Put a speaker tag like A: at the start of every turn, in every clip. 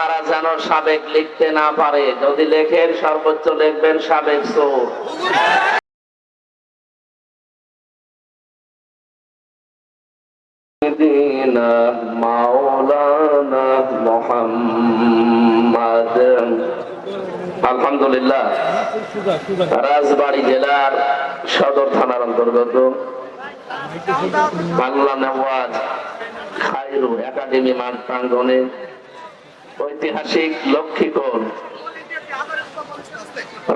A: আপনারা যেন সাবেক লিখতে না পারে। যদি লেখেন, সর্বোচ্চ লিখবেন সাবেক চোর আলহামদুলিল্লাহ, রাজবাড়ি জেলার সদর থানার অন্তর্গত বাংলা নেওয়াজ খায়রু একাডেমি মাঠ প্রাঙ্গনে ঐতিহাসিক লক্ষ্মীকোণ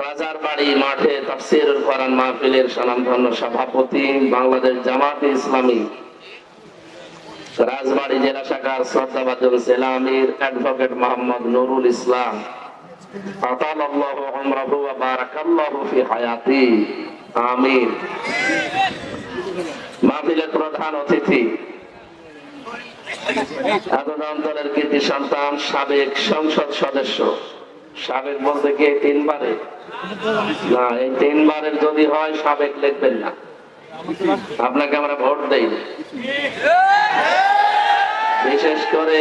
A: রাজার বাড়ি মাঠে তাফসির কোরআন মাহফিলের স্বনামধন্য সভাপতি বাংলাদেশ জামাতে ইসলামী। রাজবাড়ী জেলা শাখার শ্রদ্ধাভাজন জেলা অ্যাডভোকেট মোহাম্মদ নুরুল ইসলাম। আতালাল্লাহু উমরাহু ওয়া বারাকাল্লাহু ফি হায়াতি। আমিন। মাহফিলের প্রধান অতিথি অঞ্চলের কৃতি সন্তান, সাবেক সংসদ সদস্য। সাবেক বলতে গিয়ে তিনবারে? না, এই তিনবারের যদি হয়, সাবেক লিখবেন না। আপনাকে আমরা ভোট দেই। বিশেষ করে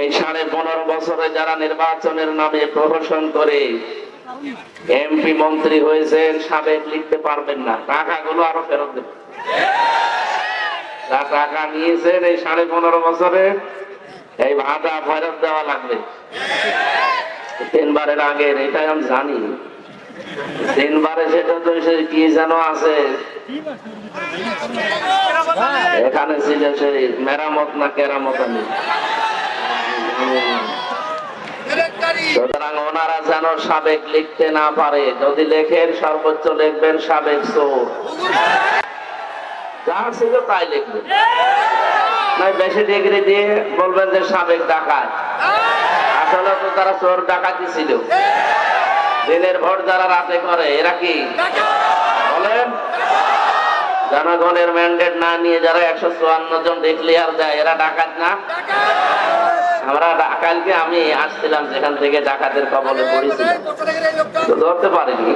A: এই সাড়ে পনেরো বছরে যারা নির্বাচনের নামে প্রহসন করে এমপি মন্ত্রী হয়েছেন, সাবেক লিখতে পারবেন না। টাকাগুলো আরও ফেরত দেবেন। যা টাকা নিয়েছেন এই সাড়ে পনেরো বছরে। এই ভাতা ফেরত দেওয়া লাগবে। তিনবারের আগের এটাই আমি জানি। তিনবারে সেটা তো সে কি যেন আছে। এখানে ছিল সেই মেরামত না কেরামত আমি। সুতরাং ওনারা যেন সাবেক লিখতে না পারে। যদি লেখেন, সর্বোচ্চ লিখবেন সাবেক চোর। যা ছিল তাই নয় বেশি ডিগ্রি দিয়ে বলবেন যে সাবেক ডাকাত। আসলে তো তারা চোর ডাকাতি ছিল। দিনের ভোট যারা রাতে করে, এরা কি? বলেন। জনগণের ম্যান্ডেট না নিয়ে যারা একশো চুয়ান্ন জন ডিক্লিয়ার দেয়, এরা ডাকাত না? আমরা কালকে আমি আসছিলাম যেখান থেকে ডাকাতের কবলে পড়েছিলাম ধরতে পারিনি।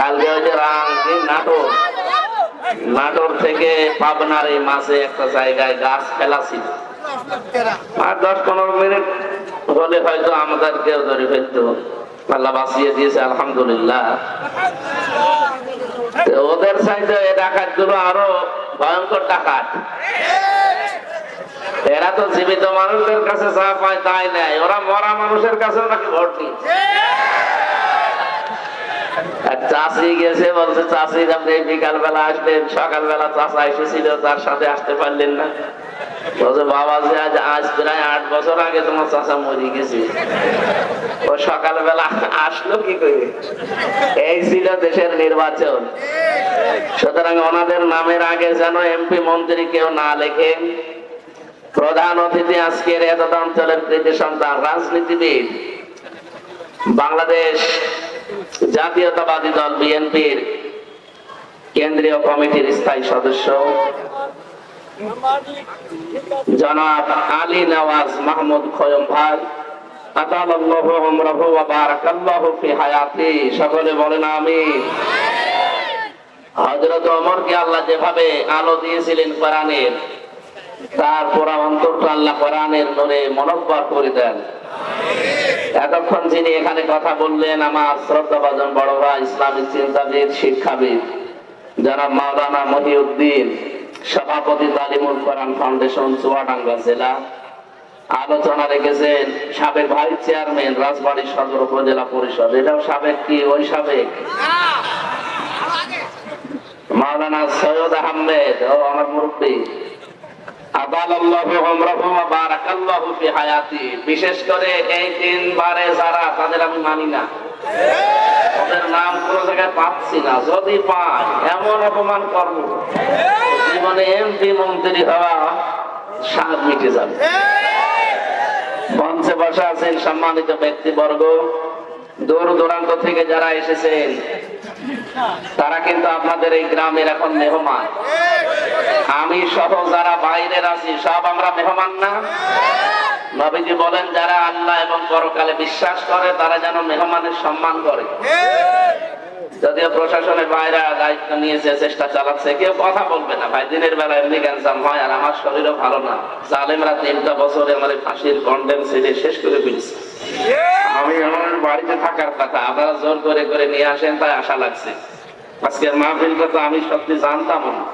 A: কালকে ওই যে রাঙ্কি নাটোর নাটোর থেকে পাবনার এই মাঝে একটা জায়গায় গাছ ফেলা ছিল আর দশ পনেরো মিনিট হলে হয়তো আমাদেরকেও ধরে ফেলতো আল্লাহ বাঁচিয়ে দিয়েছে, আলহামদুলিল্লাহ। ওদের সাইডে ডাকাতগুলো আরও ভয়ঙ্কর ডাকাত। এরা তো জীবিত মানুষদের কাছে যা পায় তাই নেয়। ওরা মরা মানুষের কাছে নাকি নিয়ে চাষি গেছে বলছে চাষি আপনি চাষা এসেছিল, তার সাথে আসতে পারলেন না। নির্বাচন। সুতরাং ওনাদের নামের আগে যেন এমপি মন্ত্রী কেউ না লেখে। প্রধান অতিথি আজকের এত অঞ্চলের কৃতি সন্তান, রাজনীতিবিদ, বাংলাদেশ জাতীয়তাবাদী দল বিএনপির কেন্দ্রীয় কমিটির স্থায়ী সদস্য। জনাব আলী নওয়াজ মাহমুদ খয়ম ভাই। সকলে বলেন ওমরকে আল্লাহ যেভাবে আলো দিয়েছিলেন নূরে মনোজ্বর করে দেন। এতক্ষণ যিনি এখানে কথা বললেন আমার শ্রদ্ধাভাজন বড় ভাই ইসলামিক চিন্তাবিদ শিক্ষাবিদ জনাব মাওলানা মহিউদ্দিন সভাপতি তালিমুল কোরআন ফাউন্ডেশন চুয়াডাঙ্গা জেলা। আলোচনা রেখেছেন সাবেক ভাইস চেয়ারম্যান রাজবাড়ী সদর উপজেলা পরিষদ। এটাও সাবেক কি? ওই সাবেক? মাওলানা সৈয়দ আহমেদ ও আমার মুরব্বী আদালাল্লাহু আমরাহু ওয়া বারাকাল্লাহু ফি হায়াতি বিশেষ করে এই তিনবারে যারা, তাদের আমি মানি না। ওদের নাম কোন জায়গায় পাচ্ছি না। যদি পাই, এমন অপমান করব। জীবনে এমপি মন্ত্রী হওয়া স্বাদ মিটে যাবে। মঞ্চে বসা আছেন সম্মানিত ব্যক্তিবর্গ। দূর দূরান্ত থেকে যারা এসেছেন তারা কিন্তু আপনাদের এই গ্রামের এখন মেহমান। আমি সহ যারা বাইরের আছি সব আমরা মেহমান না? নবীজি বলেন, যারা আল্লাহ এবং পরকালে বিশ্বাস করে, তারা যেন মেহমানের সম্মান করে। যদিও প্রশাসনের বাইরে দায়িত্ব নিয়েছে, চেষ্টা চালাচ্ছে, কেউ কথা বলবে না। ভাই, দিনের বেলা এমনি ক্যান্সার হয় আর আমার শরীরও ভালো না। জালেমরা তিনটা বছরে আমার ফাঁসির কন্ডেম ছেড়ে শেষ করে ফেলছে। আমি আমার বাড়িতে থাকার কথা, আপনারা জোর করে করে নিয়ে আসেন, তাই আশা লাগছে। আজকের মাহফিলটা তো আমি সত্যি জানতাম না।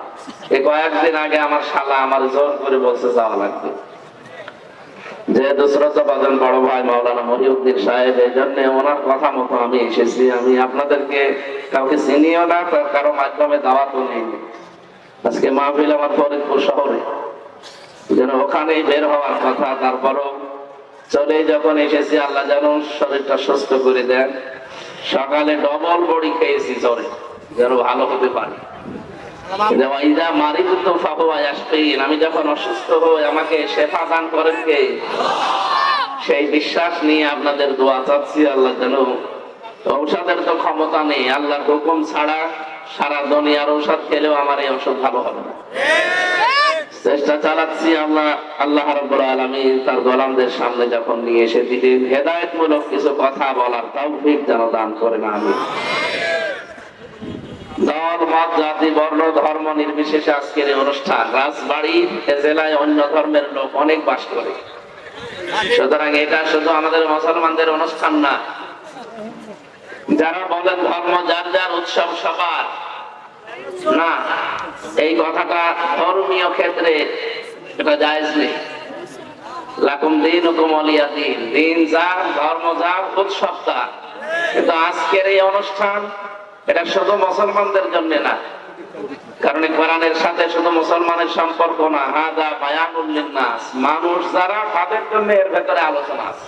A: এই কয়েকদিন আগে আমার শালা আমার জোর করে বলছে, যাওয়া লাগবে। বাদন বড় ভাই মাওলানা মহিউদ্দিন সাহেব, এই জন্য ওনার কথা মতো আমি এসেছি। আমি আপনাদেরকে কাউকে চিনিও না কারও মাধ্যমে নেই আজকে মাহফিল আমার ফরিদপুর শহরে। যেন ওখানেই বের হওয়ার কথা, তারপরও চলে যখন এসেছি, আল্লাহ যেন শরীরটা সুস্থ করে দেন। সকালে ডবল বড়ি খেয়েছি জ্বরে, যেন ভালো হতে পারে। আমি যখন অসুস্থ হই, আমাকে শেফা দান করেন কে? সেই বিশ্বাস নিয়ে আপনাদের দোয়া চাচ্ছি, আল্লাহ যেন ঔষধের তো ক্ষমতা নেই, আল্লাহর হুকুম ছাড়া সারা দুনিয়ার ঔষধ খেলেও আমার এই ওষুধ ভালো হবে না। চেষ্টা চালাচ্ছি, আল্লাহ আল্লাহ তার গোলামদের সামনে যখন নিয়ে এসে দিলেন, হেদায়েতমূলক কিছু কথা বলার তৌফিক যেন দান করেন আমি দল মত জাতি, বর্ণ, ধর্ম নির্বিশেষে আজকের এই অনুষ্ঠান। রাজবাড়ির এ জেলায় অন্য ধর্মের লোক অনেক বাস করে। সুতরাং এটা শুধু আমাদের মুসলমানদের অনুষ্ঠান না। যারা বলেন ধর্ম, যার যার উৎসব সবার, না, এই কথাটা ধর্মীয় ক্ষেত্রে এটা জায়েজ নেই। লাকুম দিন হুকুম দিন। দিন যার, ধর্ম যার, উৎসব তার। কিন্তু আজকের এই অনুষ্ঠান এটা শুধু মুসলমানদের জন্য না। কারণ কোরআনের সাথে শুধু মুসলমানের সম্পর্ক না, হাদা বায়ানুল লিন্নাস। মানুষ যারা, তাদের জন্য এর ভেতরে আলোচনা আছে।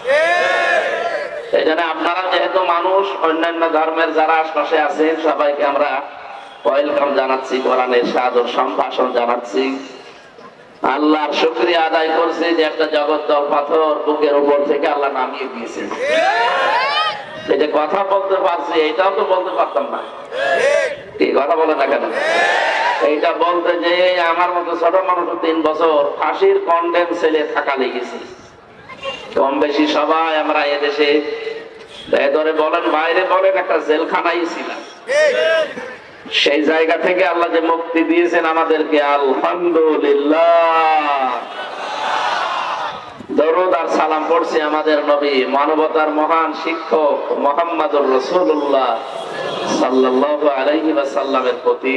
A: এই জন্য আপনারা যেহেতু মানুষ, অন্যান্য ধর্মের যারা আশপাশে আছেন, সবাইকে আমরা ওয়েলকাম জানাচ্ছি, কোরআনের সাদর সম্ভাষণ জানাচ্ছি। আল্লাহর শুক্রিয়া আদায় করছি যে একটা জগৎ পাথর বুকের উপর থেকে আল্লাহ নামিয়ে দিয়েছেন। কথা বলতে পারছি এটাও তো বলতে পারতাম না। কি কথা বলে না কেন? এইটা বলতে যে আমার মতো ছোট মানুষ তিন বছর ফাঁসির কন্ডেম থাকা লেগেছে। কম বেশি সবাই আমরা এদেশে ধরে বলেন বাইরে বলেন একটা জেলখানাই ছিলাম। সেই জায়গা থেকে আল্লাহ যে মুক্তি দিয়েছেন আমাদেরকে আলহামদুলিল্লাহ। দরুদ আর সালাম পড়ছি আমাদের নবী, মানবতার মহান শিক্ষক মোহাম্মদুর রসুল্লাহ সাল্লাল্লাহু আলাইহি ওয়াসাল্লামের প্রতি।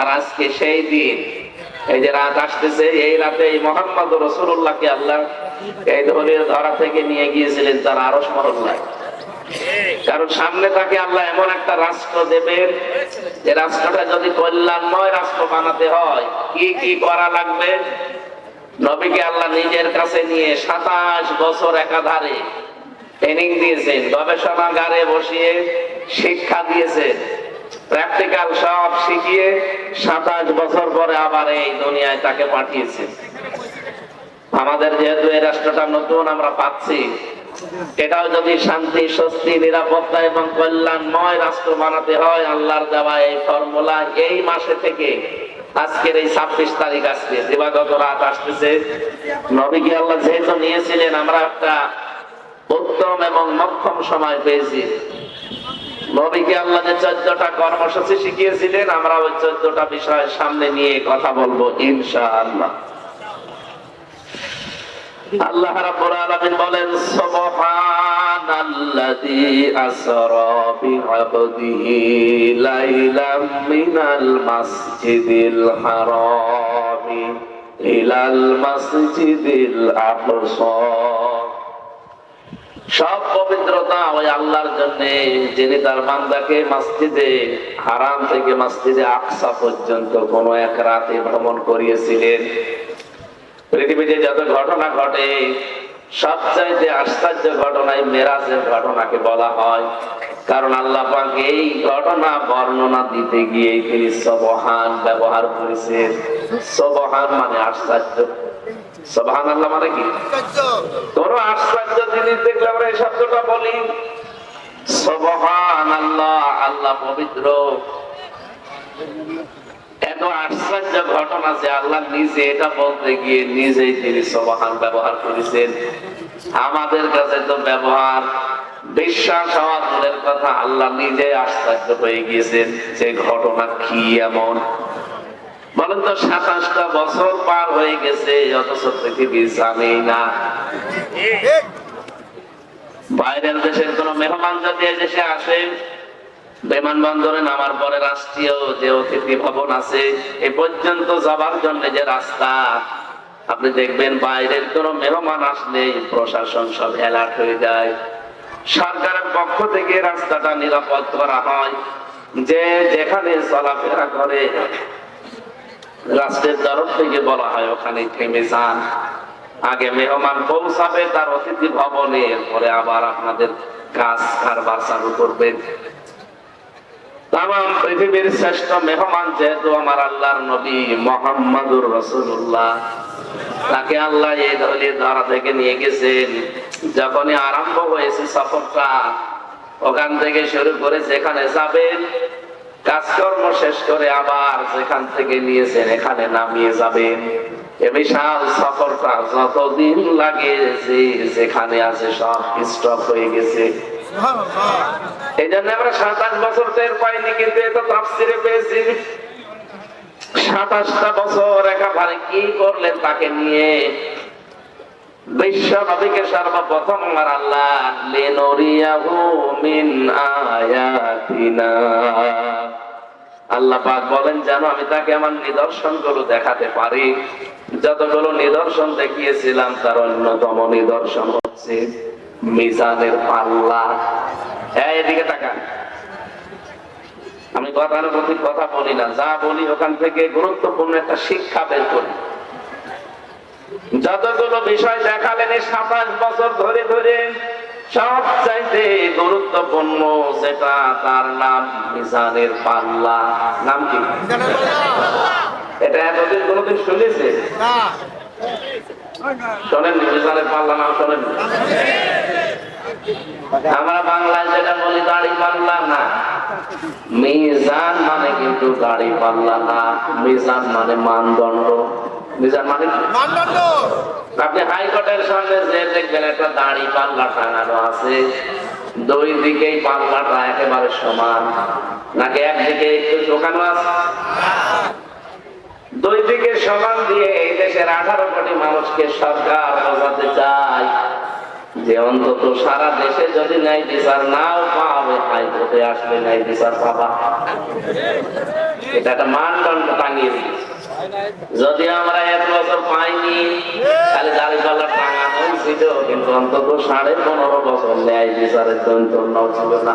A: আর সেই দিন। এই যে রাত আসতেছে, এই রাতে আল্লাহ এই ধরনের ধরা থেকে নিয়ে গিয়েছিলেন তার আরস মহল্লায় কারণ সামনে তাকে আল্লাহ এমন একটা রাষ্ট্র দেবেন যে রাষ্ট্রটা যদি কল্যাণময় রাষ্ট্র বানাতে হয়, কি কি করা লাগবে? নবীকে আল্লাহ নিজের কাছে নিয়ে সাতাশ বছর একাধারে ট্রেনিং দিয়েছেন গবেষণাগারে বসিয়ে শিক্ষা দিয়েছেন প্র্যাকটিক্যাল সব শিখিয়ে সাতাশ বছর পরে আবার এই দুনিয়ায় তাকে পাঠিয়েছে আমাদের যেহেতু এই রাষ্ট্রটা নতুন আমরা পাচ্ছি এটাও যদি শান্তি, স্বস্তি, নিরাপত্তা এবং কল্যাণময় রাষ্ট্র বানাতে হয়, আল্লাহর দেওয়া এই ফর্মুলা এই মাসে থেকে আজকের এই ছাব্বিশ তারিখ আসছে দিবাগত রাত আসতেছে। নবীকে আল্লাহ যেহেতু নিয়েছিলেন, আমরা একটা উত্তম এবং মক্ষম সময় পেয়েছি। নবীকে আল্লাহ যে চোদ্দটা কর্মসূচি শিখিয়েছিলেন, আমরা ওই চোদ্দটা বিষয় সামনে নিয়ে কথা বলব, ইনশাআল্লাহ। আল্লাহ রাব্বুল আলামিন বলেন, সুবহানাল্লাযী আসরা বি'আবদিহি লাইলাম মিনাল মাসজিদিল ইলাল মাসজিদিল আকসা। সব পবিত্রতা ওই আল্লাহর জন্য, যিনি তার বান্দাকে মসজিদে, হারাম থেকে মসজিদে আকসা পর্যন্ত কোন এক রাতে ভ্রমণ করিয়েছিলেন। পৃথিবীতে যত ঘটনা ঘটে, সবচাইতে আশ্চর্য ঘটনায় মেরাজের ঘটনাকে বলা হয়। কারণ আল্লাহ এই ঘটনা বর্ণনা দিতে গিয়ে তিনি সবহান ব্যবহার করেছেন। সবহান মানে আশ্চর্য। সবহান আল্লাহ মানে কি? কোন আশ্চর্য জিনিস দেখলে আমরা এই শব্দটা বলি। সবহান আল্লাহ আল্লাহ পবিত্র। এত আশ্চর্য ঘটনা যে আল্লাহ নিজে এটা বলতে গিয়ে নিজেই তিনি সবহান ব্যবহার করেছেন। আমাদের কাছে তো ব্যবহার, বিশ্বাস হওয়া কথা, আল্লাহ নিজে আশ্চর্য হয়ে গিয়েছেন যে ঘটনা কি এমন। বলেন তো, সাতাশটা বছর পার হয়ে গেছে, অথচ পৃথিবী জানেই না। বাইরের দেশের কোন মেহমান যদি দেশে আসে বিমানবন্দরে নামার পরে রাষ্ট্রীয় যে অতিথি ভবন আছে, এ পর্যন্ত যাবার জন্য যে রাস্তা, আপনি দেখবেন বাইরের কোন মেহমান আসলে প্রশাসন সব অ্যালার্ট হয়ে যায়। সরকারের পক্ষ থেকে রাস্তাটা নিরাপদ করা হয়। যে যেখানে চলাফেরা করে, রাষ্ট্রের তরফ থেকে বলা হয় ওখানে থেমে যান। আগে মেহমান পৌঁছাবে তার অতিথি ভবনে পরে আবার আপনাদের কাজ কারবার চালু করবেন। তাম পৃথিবীর শ্রেষ্ঠ মেহমান যেহেতু আমার আল্লাহর নবী মোহাম্মদুর রসুল্লাহ তাকে আল্লাহ এই ধরনের ধরা থেকে নিয়ে গেছেন। যখনই আরম্ভ হয়েছে সফরটা, ওখান থেকে শুরু করে যেখানে যাবেন, কাজকর্ম শেষ করে আবার যেখান থেকে নিয়েছেন, এখানে নামিয়ে যাবেন। এ বিশাল সফরটা যতদিন লাগে যে যেখানে আছে সব স্টপ হয়ে গেছে। এই জন্য আমরা সাতাশ বছর টের পাইনি, কিন্তু পেয়েছি। সাতাশটা বছর একেবারে কি করলেন তাকে নিয়ে? আল্লাহ বলেন আমি তাকে আমার নিদর্শনগুলো দেখাতে পারি। যতগুলো নিদর্শন দেখিয়েছিলাম, তার অন্যতম নিদর্শন হচ্ছে মিজানের পাল্লা। এই, এদিকে তাকান। আমি গতানুগতিক কথা বলি না যা বলি ওখান থেকে গুরুত্বপূর্ণ একটা শিক্ষা বের করি। যতগুলো বিষয় দেখালেন এই সাতাশ বছর ধরে ধরে সব চাইতে গুরুত্বপূর্ণ যেটা তার নাম মিজানের পাল্লা। নাম কি? এটা এতদিন কোনোদিন শুনেছে শোনেন মিজানের পাল্লা নাম শোনেন আমরা বাংলায় যেটা বলি দাড়ি পাল্লা না। মিজান মানে কিন্তু দাড়ি পাল্লা না। মিজান মানে মানদণ্ড। মিজান মানে কি? আপনি হাইকোর্টের সামনে যে দেখবেন একটা দাড়ি পাল্লা টাঙানো আছে। দুই দিকেই পাল্লাটা একেবারে সমান। নাকি একদিকে একটু ঢোকানো আছে? দুই দিকে সমান দিয়ে এই দেশের আঠারো কোটি মানুষকে সরকার বোঝাতে চায়। যে অন্তত সারা দেশে যদি ন্যায় বিচার নাও পাবে হাইকোর্টে আসলে ন্যায় বিচার পাবা। এটা একটা মানদণ্ড টাঙিয়ে দিয়েছে। যদি আমরা এক বছর পাইনি, তাহলে দাড়ি পাল্লা টাঙা হয়েছিল কিন্তু অন্তত সাড়ে পনেরো বছর ন্যায় বিচারের দৈন্য ছিল না।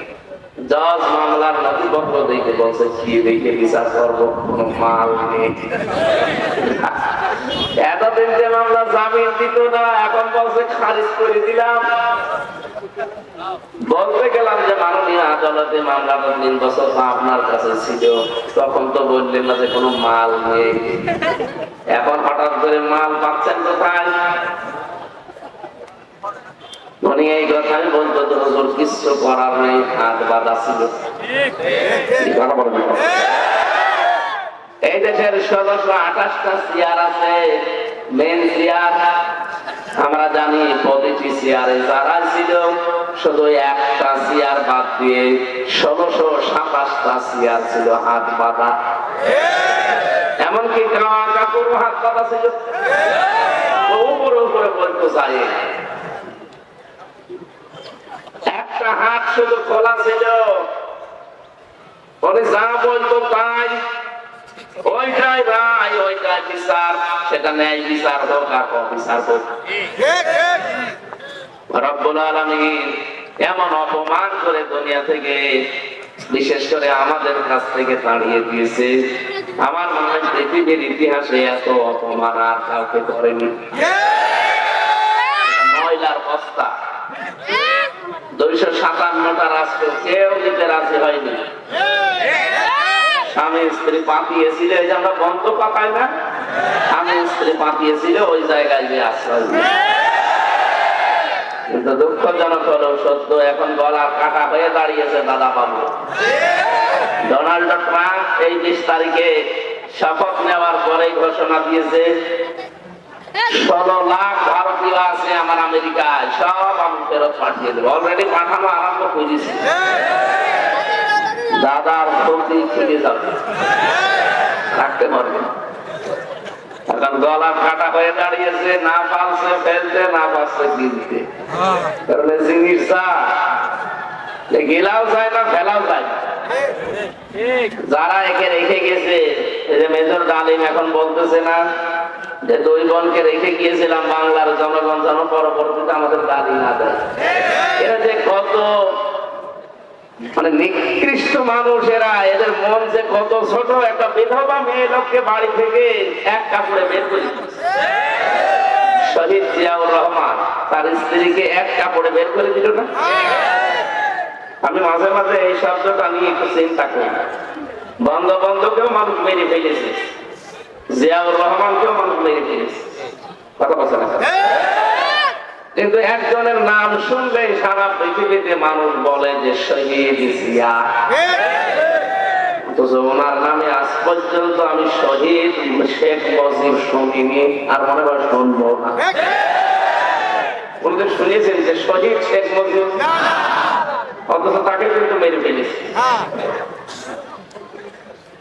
A: মামলার বলছে, কি দেখে বিচার করব? কোনো মাল নেই। এতদিন যে মামলা জামিন দিত না, এখন বলছে, খারিজ করে দিলাম। বলতে গেলাম যে, মাননীয় আদালতে মামলাটা তিন বছর আপনার কাছে ছিল, তখন তো বললেন না যে, কোনো মাল নেই। এখন হঠাৎ করে মাল পাচ্ছেন কোথায়? উনি এই কথা আমি বলতো হুজুর করার নেই, হাত বাঁধা ছিল। এই দেশের আঠাশটা চেয়ার আছে মেন চেয়ার আমরা জানি প্রতিটি চেয়ারে যারা ছিল, শুধু একটা চেয়ার বাদ দিয়ে ষোলোশো সাতাশটা চেয়ার ছিল হাত বাঁধা। এমনকি কাকুরও হাত বাঁধা ছিল। বলতে চাই। একটা হাত শুধু খোলা ছিল। উনি যা বলতো তাই। ওইটাই ওইটাই বিচার। সেটা বিচার এমন অপমান করে দুনিয়া থেকে, বিশেষ করে আমাদের কাছ থেকে তাড়িয়ে দিয়েছে। আমার মনে হয় পৃথিবীর ইতিহাসে এত অপমান আর কাউকে করেনি। ময়লার বস্তা। দুইশো সাতান্নটা রাষ্ট্র, কেউ রাজি হয়নি। স্বামী স্ত্রী এই যে আমরা বন্ধ না? স্বামী স্ত্রী ওই জায়গায় আশ্রয় কিন্তু দুঃখজনক হলো সত্য এখন গলা কাটা হয়ে দাঁড়িয়েছে দাদা বাবু ডোনাল্ড ট্রাম্প এই বিশ তারিখে শপথ নেওয়ার পরেই ঘোষণা দিয়েছে জিনিসটা গেলাও যায় না, ফেলাও যায় যারা একে রেখে গেছে, এই যে এখন বলতেছে না যে দুই বোনকে রেখে গিয়েছিলাম বাংলার জনগণ যেন পরবর্তীতে আমাদের দাদি না দেয়। এরা যে কত মানে নিকৃষ্ট মানুষেরা এদের মন যে কত ছোট, একটা বিধবা মেয়ে লোককে বাড়ি থেকে এক কাপড়ে বের করে শহীদ জিয়াউর রহমান, তার স্ত্রীকে এক কাপড়ে বের করে দিল না? আমি মাঝে মাঝে এই শব্দটা নিয়ে একটু চিন্তা করি। বঙ্গবন্ধুকেও মানুষ মেরে ফেলেছে। জিয়াউর রহমানকেও মানুষ মেরে ফেলেছে। কথা বলছে না কিন্তু একজনের নাম শুনলে সারা পৃথিবীতে মানুষ বলে যে শহীদ জিয়া। ওনার নামে আজ পর্যন্ত আমি শহীদ শেখ মুজিব শুনিনি আর মনে হয় শুনব না। কোনদিন শুনিয়েছেন যে শহীদ শেখ মুজিব। অথচ তাকে কিন্তু মেরে ফেলেছে।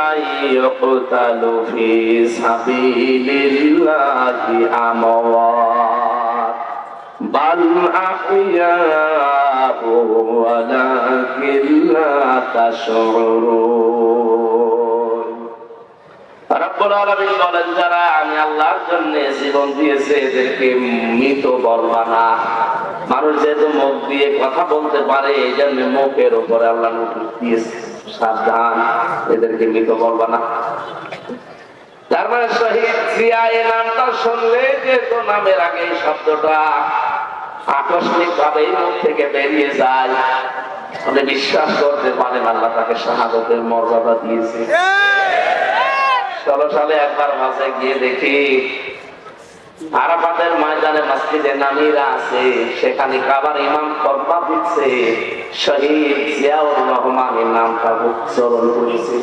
A: لمن يقتل في سبيل الله أموات بل أحياء ولكن لا تشعرون রব্বুল আলামিন বলেন যারা আমি আল্লাহর জন্য জীবন দিয়েছে এদেরকে মৃত বলবা না মানুষ যেহেতু মুখ দিয়ে কথা বলতে পারে এই জন্য মুখের উপরে আল্লাহ নোটিশ দিয়েছে সাবধান এদেরকে মৃত বলবা না। তার মানে শহীদ জিয়া এই নামটা শুনলে যেহেতু নামের আগে এই শব্দটা আকস্মিক ভাবে মুখ থেকে বেরিয়ে যায়। আপনি বিশ্বাস করতে পারেন আল্লাহ তাকে শাহাদতের মর্যাদা দিয়েছে। ষোলো সালে একবার মাঝে গিয়ে দেখি আরাফাতের ময়দানে মসজিদে নামিরা আছে, সেখানে কাবার ইমাম দিচ্ছে, শহীদ জিয়াউর রহমানের নামটা উচ্চারণ করেছে।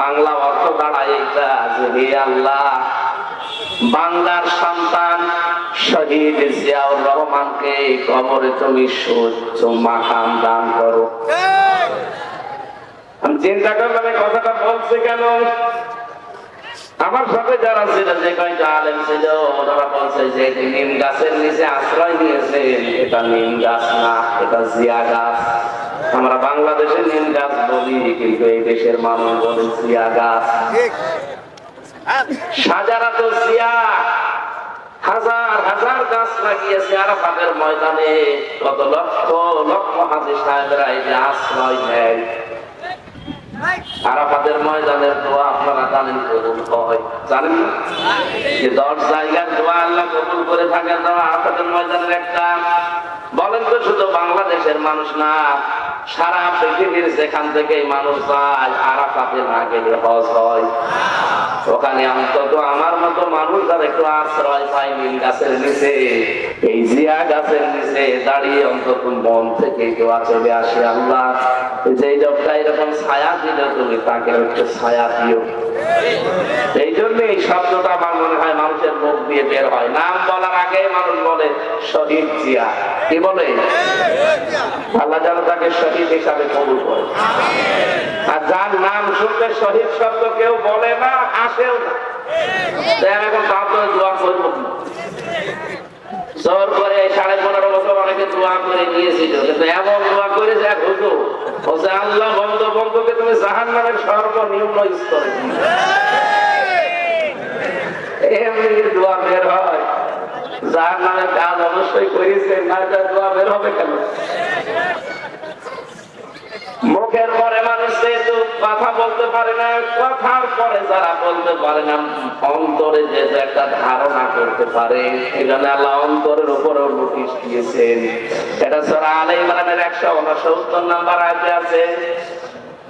A: বাংলা অর্থ আল্লাহ, বাংলার সন্তান শহীদ জিয়াউর রহমানকে কবরে তুমি সুচ্চ মাকাম দান করো। চিন্তা করলাম কথাটা বলছে কেন? আমার সাথে যারা ছিল, যে কয়টা আলেম ছিল, ওনারা বলছে যে নিম গাছের নিচে আশ্রয় নিয়েছেন এটা নিম গাছ না, এটা জিয়া গাছ। আমরা বাংলাদেশে নিম গাছ বলি, কিন্তু এই দেশের মানুষ বলে জিয়া গাছ। সাজারা তো জিয়া। হাজার হাজার গাছ লাগিয়েছে আরাফাতের ময়দানে। কত লক্ষ লক্ষ হাজি সাহেবরা এই যে আশ্রয় নেয়। আরাফাতের ময়দানের দোয়া আপনারা জানেন, কবুল হয়। জানেন যে দশ জায়গার দোয়া আল্লাহ কবুল করে থাকেন তারা আরাফাতের ময়দানের একটা বলেন তো শুধু বাংলাদেশের মানুষ না, সারা পৃথিবীর যেখান থেকে মানুষ যায়, আরাফাতে না গেলে হজ হয়। ওখানে অন্তত আমার মতো মানুষ যারা একটু আশ্রয় পায় নিম গাছের নিচে, এই জিয়া গাছের নিচে দাঁড়িয়ে অন্তত মন থেকে দোয়া চলে আসে আল্লাহ। যে লোকটা এরকম ছায়া দিল, তুমি তাকে একটু ছায়া দিও। এই জন্য এই শব্দটা আমার মনে হয় মানুষের মুখ দিয়ে বের হয়। নাম বলার আগে মানুষ বলে, শহীদ জিয়া। কি বলে, আল্লাহ যেন তাকে শহীদ হিসাবে কবুল করে আর যার নাম শুনলে শহীদ শব্দ কেউ বলে না, আসেও না। জন্য দোয়া করে কিন্তু এমন দোয়া করে যে এক হুজুর ও যে আল্লাহ বন্ধ বন্ধকে। এমনি দোয়া বের হয়। যার নামে কাজ অবশ্যই করেছে না দোয়া বের হবে কেন? মুখের পরে মানুষ যেহেতু কথা বলতে পারে না, কথার পরে যারা বলতে পারে না, অন্তরে যে একটা ধারণা করতে পারে এখানে আল্লাহ অন্তরের উপরেও নোটিশ দিয়েছেন। এটা সরা আলাই ইমরানের একশো উনসত্তর নাম্বার আছে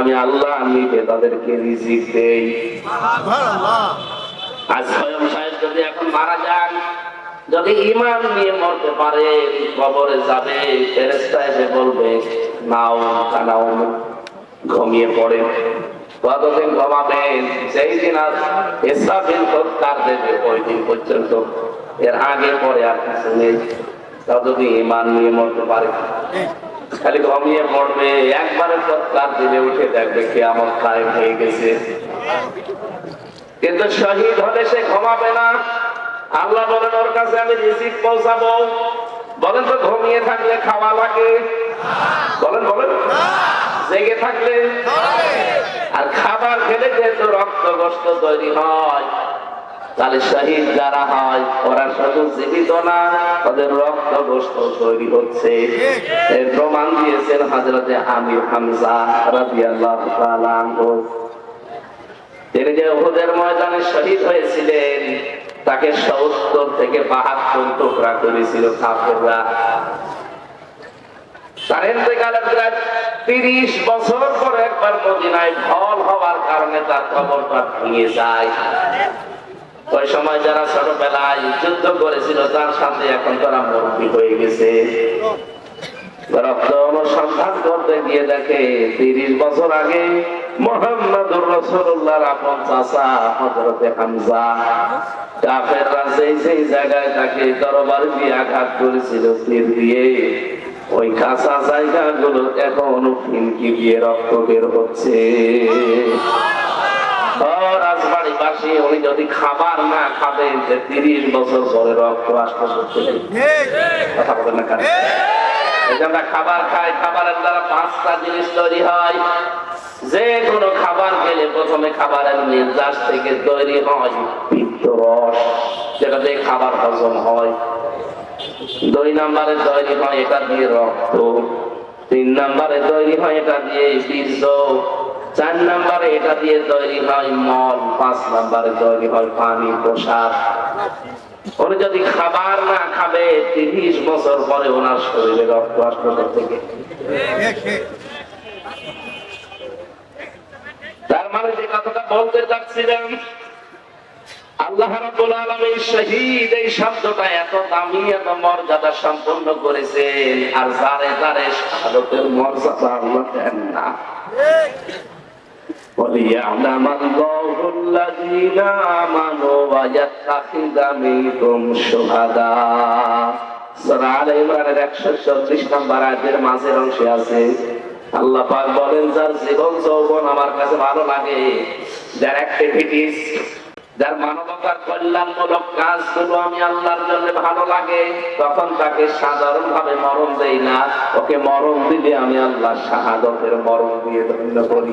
A: আমি আল্লাহ তাদেরকে দেই। যদি এখন মারা যান, যদি ইমান নিয়ে মরতে পারে, কবরে যাবে বলবে, নাও কানাও ঘুমিয়ে পড়ে। কতদিন ঘুমাবেন সেই দিন আর দেবে? ওই দিন পর্যন্ত এর আগে পরে আর কিছু নেই। যদি ইমান নিয়ে মরতে পারে। খালি ঘুমিয়ে পড়বে একবারে সৎকার দিলে উঠে দেখবে কে আমার কায়েম হয়ে গেছে। কিন্তু শহীদ হলে সে ঘুমাবে না। আল্লাহ বলেন ওর কাছে আমি রিজিক পৌঁছাবো। বলেন তো ঘুমিয়ে থাকলে খাওয়া লাগে? বলেন বলেন। জেগে থাকলে? আর খাবার খেলে যেহেতু রক্ত গোস্ত তৈরি হয়, তাহলে শহীদ যারা হয়, ওরা শুধু জীবিত না, ওদের রক্ত গোস্ত তৈরি হচ্ছে। এর প্রমাণ দিয়েছেন হাজরতে আমির হামজা তাআলা আনহু। তিনি যে উহুদের ময়দানে শহীদ হয়েছিলেন, তাকে সত্তর থেকে বাহাত্তর টুকরা করেছিল কাফেররা। তার ইন্তেকালের প্রায় তিরিশ বছর পরে একবার মদিনায় ঢল হওয়ার কারণে তার খবরটা ভেঙে যায়। ওই সময় যারা ছোটবেলায় যুদ্ধ করেছিল, তার সাথে এখন তারা মুরব্বী হয়ে গেছে। রক্ত অনুসন্ধান করতে গিয়ে দেখে তিরিশ বছর আগে মোহাম্মদুর রসুল্লাহর আপন চাচা হজরতে হামজা কাফেররা যেই সেই জায়গায় তাকে দরবার দিয়ে আঘাত করেছিল, তীর দিয়ে। ওই কাঁচা জায়গা জায়গাগুলো এখন ফিনকি দিয়ে রক্ত বের হচ্ছে? রাজবাড়িবাসী উনি যদি খাবার না খাবেন যে তিরিশ বছর পরে রক্ত আসতে কথা বলেন না আমরা খাবার খাই খাবারের দ্বারা পাঁচটা জিনিস তৈরি হয়। যে কোনো খাবার খেলে প্রথমে খাবারের নির্যাস থেকে তৈরি হয় পিত্ত রস যেটা দিয়ে খাবার হজম হয়। দুই নম্বরে তৈরি হয় এটা দিয়ে রক্ত, তিন নম্বরে তৈরি হয় এটা দিয়ে বীর্য চার নম্বরে এটা দিয়ে তৈরি হয় মল, পাঁচ নম্বরে তৈরি হয় পানি, প্রসাদ। উনি যদি খাবার না খাবে, তিরিশ বছর পরে ওনার শরীরে রক্ত আসবে থেকে? তার মানে যে কথাটা বলতে চাচ্ছিলাম আল্লাহ রাব্বুল আলামিন শহীদ এই শব্দটা এত দামি এত মর্যাদা সম্পন্ন করেছেন আর যারে যারে শাহাদাতের মর্যাদা আল্লাহ দেন না وليعلم الله الذين آمنوا ويتخذ منكم شهداء সূরা আলে ইমরানের 140 নম্বর আয়াতের মাঝের অংশে আছে আল্লাহ পাক বলেন যার জীবন যৌবন আমার কাছে ভালো লাগে যার অ্যাক্টিভিটিস যার মানবতার কল্যাণমূলক কাজগুলো আমি আল্লাহর জন্য ভালো লাগে, তখন তাকে সাধারণ ভাবে মরণ দেই না। ওকে মরণ দিলে আমি আল্লাহ শাহাদতের মরণ দিয়ে ধন্য করি।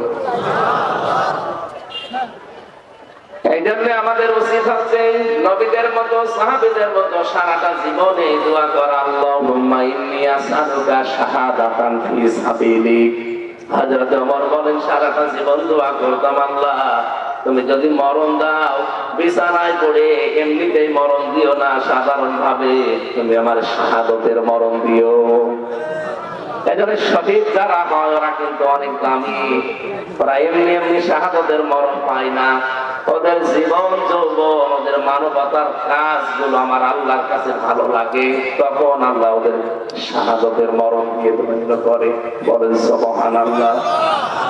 A: এই জন্য আমাদের উচিত হচ্ছে নবীদের মতো, সাহাবিদের মতো সারাটা জীবনে দোয়া করা, আল্লাহুম্মা ইন্নী আসআলুকা শাহাদাতান ফি সাবিলিক। হযরত ওমর বলেন, সারাটা জীবন দোয়া করতাম আল্লাহ। তুমি যদি মরণ দাও, বিছানায় পড়ে এমনিতেই মরণ দিও না সাধারণ ভাবে তুমি আমার শাহাদতের মরণ দিও। শহীদ যারা হয়, ওরা কিন্তু অনেক দামি। ওরা এমনি এমনি শাহাদতের মরণ পায় না। ওদের জীবন যৌবন, ওদের মানবতার কাজগুলো আমার আল্লাহর কাছে ভালো লাগে। তখন আল্লাহ ওদের শাহাদতের মরণকে ধন্য করে। বলেন সবহান আল্লাহ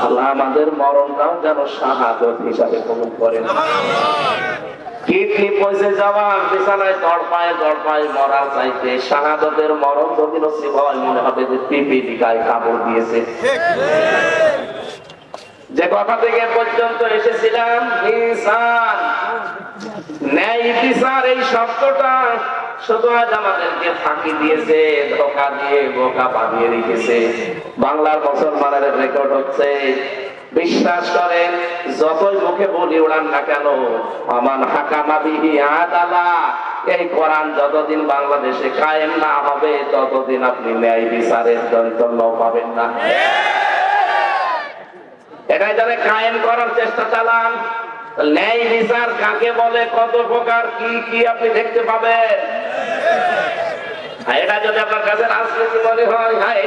A: আল্লাহ আমাদের মরণটাও যেন শাহাদত হিসাবে কবুল করেন। কিডনি পয়সে যাওয়া বিছানায় তড়পায় তড়পায় মরার চাইতে শাহাদতের মরণ যদি নসিব হয় মনে হবে যে পিপিটি গায়ে কাপড় দিয়েছে। যে কথা থেকে পর্যন্ত এসেছিলাম, ইনসান। ন্যায় এই শব্দটা বিশ্বাস করেন, যতই মুখে বলি উড়ান না কেন আদালা। এই কোরআন যতদিন বাংলাদেশে কায়েম না হবে, ততদিন আপনি ন্যায় বিচারের যন্ত্রণ পাবেন না। যারা কায়েম করার চেষ্টা চালান। ন্যায় বিচার কাকে বলে, কত প্রকার, কি কি আপনি দেখতে পাবেন? হয় হ্যাঁ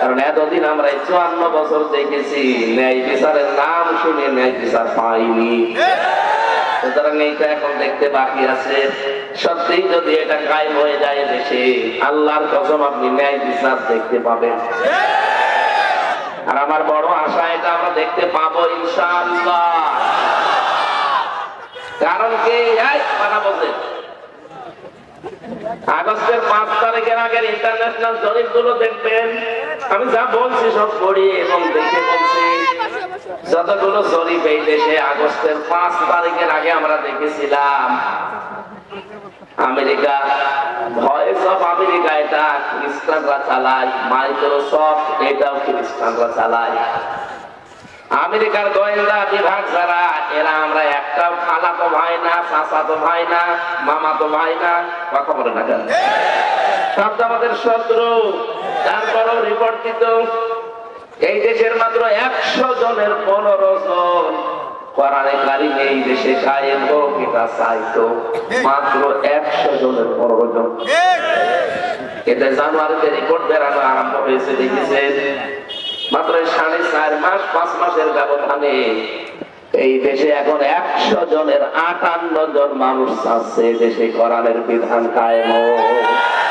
A: কারণ এতদিন আমরা চুয়ান্ন বছর দেখেছি, ন্যায় বিচারের নাম শুনে ন্যায় বিচার পাইনি। সুতরাং এইটা এখন দেখতে বাকি আছে। সত্যি যদি এটা কায়েম হয়ে যায় দেশে, আল্লাহর কসম আপনি ন্যায় বিচার দেখতে পাবেন। আর আমার বড় আশা এটা আমরা দেখতে পাবো কারণ আগস্টের পাঁচ তারিখের আগের ইন্টারন্যাশনাল জরিপগুলো দেখবেন। আমি যা বলছি সব পড়ি এবং দেখে বলছি। যতগুলো জরিপ এই দেশে আগস্টের পাঁচ তারিখের আগে আমরা দেখেছিলাম। আমেরিকা, ভয়েস অফ আমেরিকা এটা খ্রিস্টানরা চালায় মাইক্রোসফট এটাও খ্রিস্টানরা চালায়। আমেরিকার গোয়েন্দা বিভাগ যারা, এরা আমরা একটাও খালা তো ভাই না চাচা তো ভাই না মামা তো ভাই না, কথা বলে না সব আমাদের শত্রু, তারপরও রিপোর্ট দিত এই দেশের মাত্র একশো জনের পনেরো জন। কোরআনে কারিম এই দেশে কায়েম হোক এটা চাইতো মাত্র একশো জনের পনেরো জন। এতে জানুয়ারিতে রিপোর্ট বেরানো আরম্ভ হয়েছে দেখেছেন? মাত্র সাড়ে চার মাস পাঁচ মাসের ব্যবধানে এই দেশে এখন একশো জনের আটান্ন জন মানুষ চাচ্ছে দেশে কোরআনের বিধান কায়েম। হোক।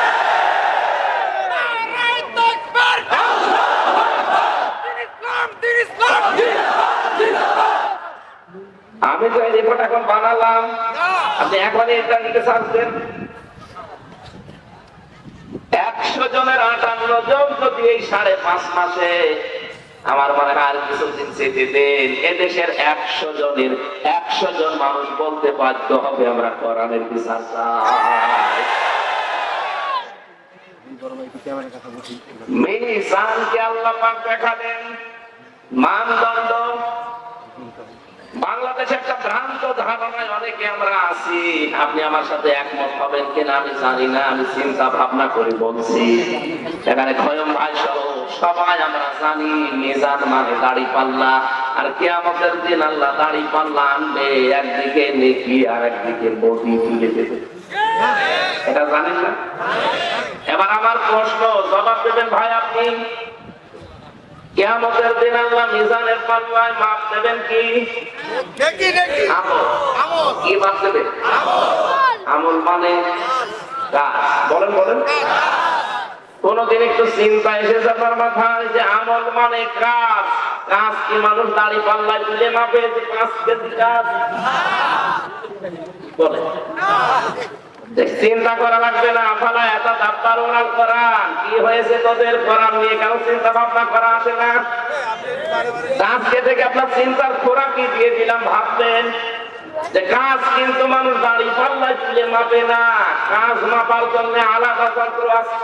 A: আমি তো এই রিপোর্ট এখন বানালাম। আপনি এখন ইন্টারনেটে সার্চ দেন একশো জনের আটান্ন জন যদি এই সাড়ে পাঁচ মাসে আমার মনে হয় আর কিছুদিন যেতে দেন এদেশের একশো জনের একশো জন মানুষ বলতে বাধ্য হবে আমরা কোরআনের বিচার মিজানকে আল্লাহ পাক দেখালেন মানদণ্ড বাংলাদেশে একটা ভ্রান্ত ধারণায় অনেকে আমরা আছি। আপনি আমার সাথে একমত হবেন কিনা আমি জানি না, আমি চিন্তা ভাবনা করে বলছি। এখানে খয়ম ভাই সহ সবাই আমরা জানি, মিজান মানে দাড়ি পাল্লা। আর কেয়ামতের দিন আল্লাহ দাড়ি পাল্লা আনবে, একদিকে নেকি আর একদিকে বডি তুলে দেবে। এটা জানেন না? এবার আমার প্রশ্ন, জবাব দেবেন ভাই আপনি। কেয়ামতের দিন আল্লাহ মিজানের পাল্লায় মাপ দেবেন কি? কি দেবে আমল। মানে কাজ। বলেন বলেন। কোনদিন একটু চিন্তা এসেছে আপনার মাথায় যে আমল মানে কাজ? কাজ কি মানুষ দাড়ি মাপে যে পাঁচ কেজি কাজ? বলে। চিন্তা করা লাগবে না ফালা এত দাপ্তার ওনার কোরআন। কি হয়েছে তোদের? কোরআন নিয়ে কেন চিন্তা ভাবনা করা আসে না? আজকে থেকে আপনার চিন্তার খোরা কি দিয়ে দিলাম ভাববেন যে কাজ কিন্তু মানুষ দাঁড়ি পাল্লায় তুলে মাপে না, কাজ মাপার জন্য আলাদা যন্ত্র আছে?